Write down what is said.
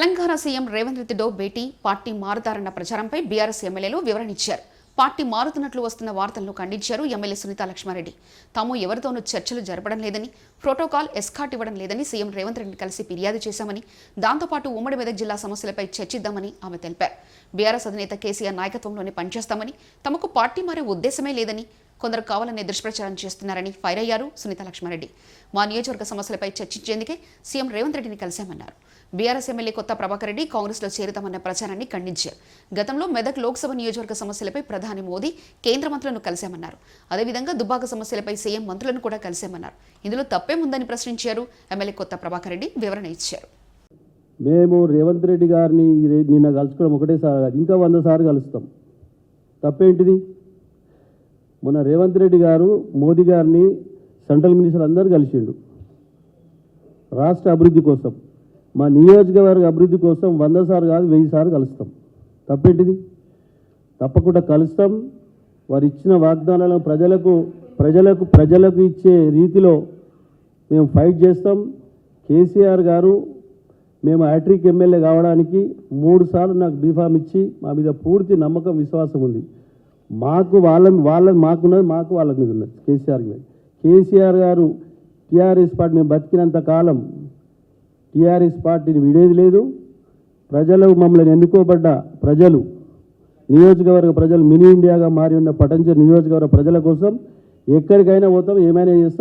Telangana CM Revanth రెడ్డితో భేటీ party మారుతారన్న ప్రచారంపై BRS ఎమ్మెల్యేలు వివరణ ఇచ్చారు పార్టీ మారుతున్నట్లు వస్తున్న వార్తలను ఖండించారు ఎమ్మెల్యే సునీత లక్ష్మారెడ్డి. తాము ఎవరితోనూ చర్చలు జరపడం లేదని ప్రోటోకాల్ ఎస్కాట్ ఇవ్వడం లేదని సీఎం రేవంత్ రెడ్డిని కలిసి ఫిర్యాదు చేశామని దాంతోపాటు ఉమ్మడి మెదక్ జిల్లా సమస్యలపై చర్చిద్దామని ఆమె తెలిపారు. బీఆర్ఎస్ అధినేత కేసీఆర్ నాయకత్వంలోనే పనిచేస్తామని తమకు పార్టీ మారే ఉద్దేశమే లేదని కొందరు కావాలనే దుష్ప్రచారం చేస్తున్నారని ఫైర్ అయ్యారు సునీత లక్ష్మారెడ్డి. మా నియోజకవర్గ సమస్యలపై చర్చించేందుకే సీఎం రేవంత్ రెడ్డిని కలిశామన్నారు. బీఆర్ఎస్ ఎమ్మెల్యే కొత్త ప్రభాకర్ రెడ్డి కాంగ్రెస్లో చేరుతామన్న ప్రచారాన్ని ఖండించారు. గతంలో మెదక్ లోక్సభ నియోజకవర్గ సమస్యలపై ప్రధాని మోదీ కేంద్ర మంత్రులను కలిశామన్నారు. అదేవిధంగా దుబ్బాక సమస్యలపై సీఎం మంత్రులను కూడా కలిశామన్నారు. ఇందులో తప్పేముందని ప్రశ్నించారు ఎమ్మెల్యే కొత్త ప్రభాకర్ రెడ్డి వివరణ ఇచ్చారు. మేము రేవంత్ రెడ్డి గారిని నిన్న కలుసుకోవడం ఒకటేసారి కాదు ఇంకా వంద సార్లు కలుస్తాం. తప్పేంటిది? మొన్న రేవంత్ రెడ్డి గారు మోదీ గారిని సెంట్రల్ మినిస్టర్ అందరూ కలిసిండు. రాష్ట్ర అభివృద్ధి కోసం. మా నియోజకవర్గ అభివృద్ధి కోసం వంద సార్లు కాదు వెయ్యి సార్లు కలుస్తాం. తప్పేంటిది? తప్పకుండా కలుస్తాం. వారు ఇచ్చిన వాగ్దానాలను ప్రజలకు ప్రజలకు ప్రజలకు ఇచ్చే రీతిలో మేము ఫైట్ చేస్తాం. కేసీఆర్ గారు మేము హ్యాట్రిక్ ఎమ్మెల్యే కావడానికి మూడు సార్లు నాకు బీఫామ్ ఇచ్చి మా మీద పూర్తి నమ్మకం విశ్వాసం ఉంది. మాకు వాళ్ళ వాళ్ళ మాకున్నది మాకు వాళ్ళ మీద ఉన్నది కేసీఆర్ మీద. కేసీఆర్ గారు టీఆర్ఎస్ పార్టీ మేము బతికినంత కాలం టీఆర్ఎస్ పార్టీని విడేది లేదు. ప్రజలు మమ్మల్ని ఎన్నుకోబడ్డ ప్రజలు నియోజకవర్గ ప్రజలు మినీ ఇండియాగా మారి ఉన్న పటంచర్ నియోజకవర్గ ప్రజల కోసం ఎక్కడికైనా పోతాం ఏమైనా చేస్తాం.